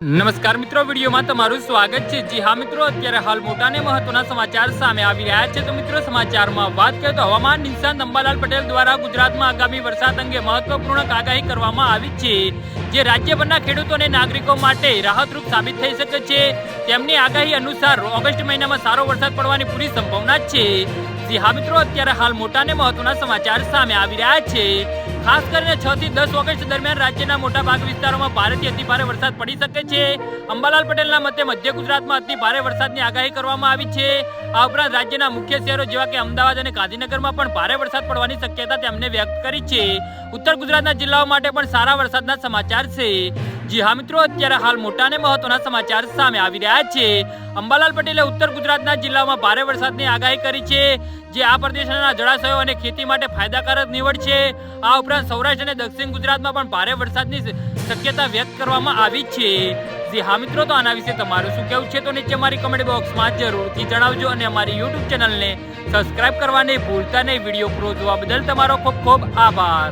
નમસ્કાર મિત્રો, વિડીયોમાં તમારું સ્વાગત છે. જી હા મિત્રો, અત્યારે હાલ મોટા ને મહત્વના સમાચાર સામે આવી રહ્યા છે. તો મિત્રો, સમાચારમાં વાત કરીએ તો હવામાન નિશાન અંબાલાલ પટેલ દ્વારા ગુજરાતમાં આગામી વરસાદ અંગે મહત્વપૂર્ણ આગાહી કરવામાં આવી છે, જે રાજ્યભરના ખેડૂતો અને નાગરિકો માટે રાહતરૂપ સાબિત થઈ શકે છે. તેમની આગાહી અનુસાર ઓગસ્ટ મહિનામાં સારો વરસાદ પડવાની પૂરી સંભાવના છે. જી હા મિત્રો, અત્યારે હાલ મોટા ને મહત્વના સમાચાર સામે આવી રહ્યા છે. ખાસ કરીને છ થી દસ ઓગસ્ટ દરમિયાન રાજ્યના મોટા ભાગ વિસ્તારોમાં ભારેથી અતિભારે વરસાદ પડી શકે છે. અંબાલાલ પટેલના મતે મધ્ય ગુજરાતમાં અતિ ભારે વરસાદની આગાહી કરવામાં આવી છે. આ ઉપરાંત રાજ્યના મુખ્ય શહેરો જેવા કે અમદાવાદ અને ગાંધીનગરમાં પણ ભારે વરસાદ પડવાની શક્યતા તેમણે વ્યક્ત કરી છે. ઉત્તર ગુજરાતના જિલ્લાઓ માટે પણ સારા વરસાદના સમાચાર છે. જી હા મિત્રો, અત્યારે હાલ મોટા અને મહત્વના સમાચાર સામે આવી રહ્યા છે. અંબાલાલ પટેલે ઉત્તર ગુજરાતના જિલ્લાઓમાં ભારે વરસાદની આગાહી કરી છે, જે આ પ્રદેશના જળાશયો અને ખેતી માટે ફાયદાકારક નીવડ છે આ ઉપરાંત સૌરાષ્ટ્ર અને દક્ષિણ ગુજરાતમાં પણ ભારે વરસાદની શક્યતા વ્યક્ત કરવામાં આવી છે. જી હા મિત્રો, તો આના વિશે તમારું શું કહેવું છે? તો નીચે મારી કમેન્ટ બોક્સમાં જરૂરથી જણાવજો અને અમારી યુટ્યુબ ચેનલને સબસ્ક્રાઇબ કરવાને ભૂલતા નહીં. વીડિયો પૂરો જોવા બદલ તમારો ખૂબ ખૂબ આભાર.